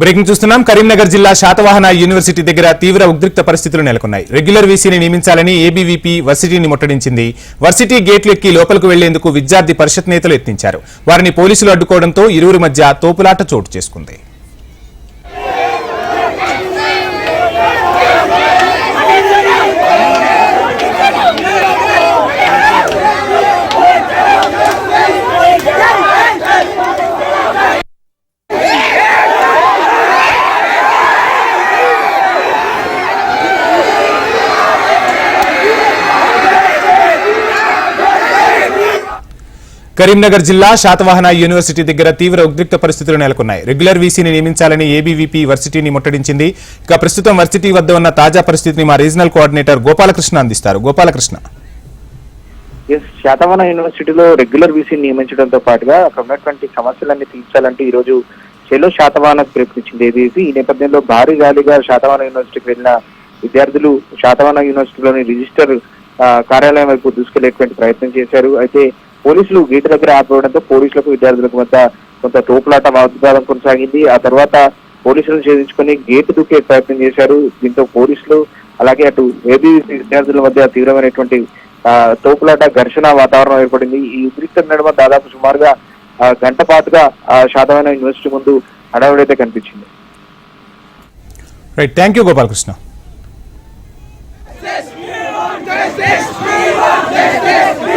Breaking చూస్తున్నాం. కరీంనగర్ జిల్లా Satavahana university దగ్గర తీవ్ర ఉద్రిక్త పరిస్థితులు నెలకొన్నాయి. రెగ్యులర్ వీసీని నియమించాలని ఏబీవీపీ వర్సిటీని ముట్టడించింది. వర్సిటీ గేట్లు ఎక్కి లోపలికి వెళ్ళేందుకు విద్యార్థి పరిషత్ నేతలు యత్నించారు. వారిని పోలీసులు అడ్డుకోవడంతో ఇరువురి మధ్య తోపులాట చోటు చేసుకుంది. కరీంనగర్ జిల్లా శాతవాహన యూనివర్సిటీ దగ్గర తీవ్ర ఉద్రిక్త పరిస్థితులు నెలకొన్నాయి. రెగ్యులర్ వీసీని నియమించాలని ఏబీవీపీ వర్సిటీని ముట్టడించింది. ఇక ప్రస్తుతం వర్సిటీ వద్ద ఉన్న తాజా పరిస్థితిని మా రీజనల్ కోఆర్డినేటర్ గోపాలకృష్ణ అందిస్తారు. గోపాలకృష్ణ. ఎస్ శాతవాహన యూనివర్సిటీలో రెగ్యులర్ వీసీని నియమించడంతో పాటుగా అక్కడ ఉన్నటువంటి సమస్యలన్నీ తీర్చాలంటే ఈ రోజు చెలో శాతవాహన పిలుపునిచ్చింది ఏబీసీ ఈ నేపథ్యంలో భారీ ర్యాలీగా శాతవాహన యూనివర్సిటీకి వెళ్ళిన విద్యార్థులు శాతవాహన యూనివర్సిటీలోని రిజిస్టర్ కార్యాలయం వైపు దూసుకెళ్ళేటువంటి ప్రయత్నం చేశారు. అయితే పోలీసులు గేటు దగ్గర ఆపడంతో పోలీసులకు విద్యార్థులకు మధ్య కొంత తోపులాట వాగ్వాదం కొనసాగింది ఆ తర్వాత పోలీసులను ఛేదించుకుని గేటు దూకే ప్రయత్నం చేశారు దీంతో పోలీసులు అలాగే అటు ఏబీసీ విద్యార్థుల మధ్య తీవ్రమైనటువంటి తోపులాట ఘర్షణ వాతావరణం ఏర్పడింది ఈ ఉద్రిక్త నడుమ దాదాపు సుమారుగా గంట పాటుగా శాతమైన యూనివర్సిటీ ముందు అడవుడైతే కనిపించింది right thank you Gopalakrishna we want justice! We want justice!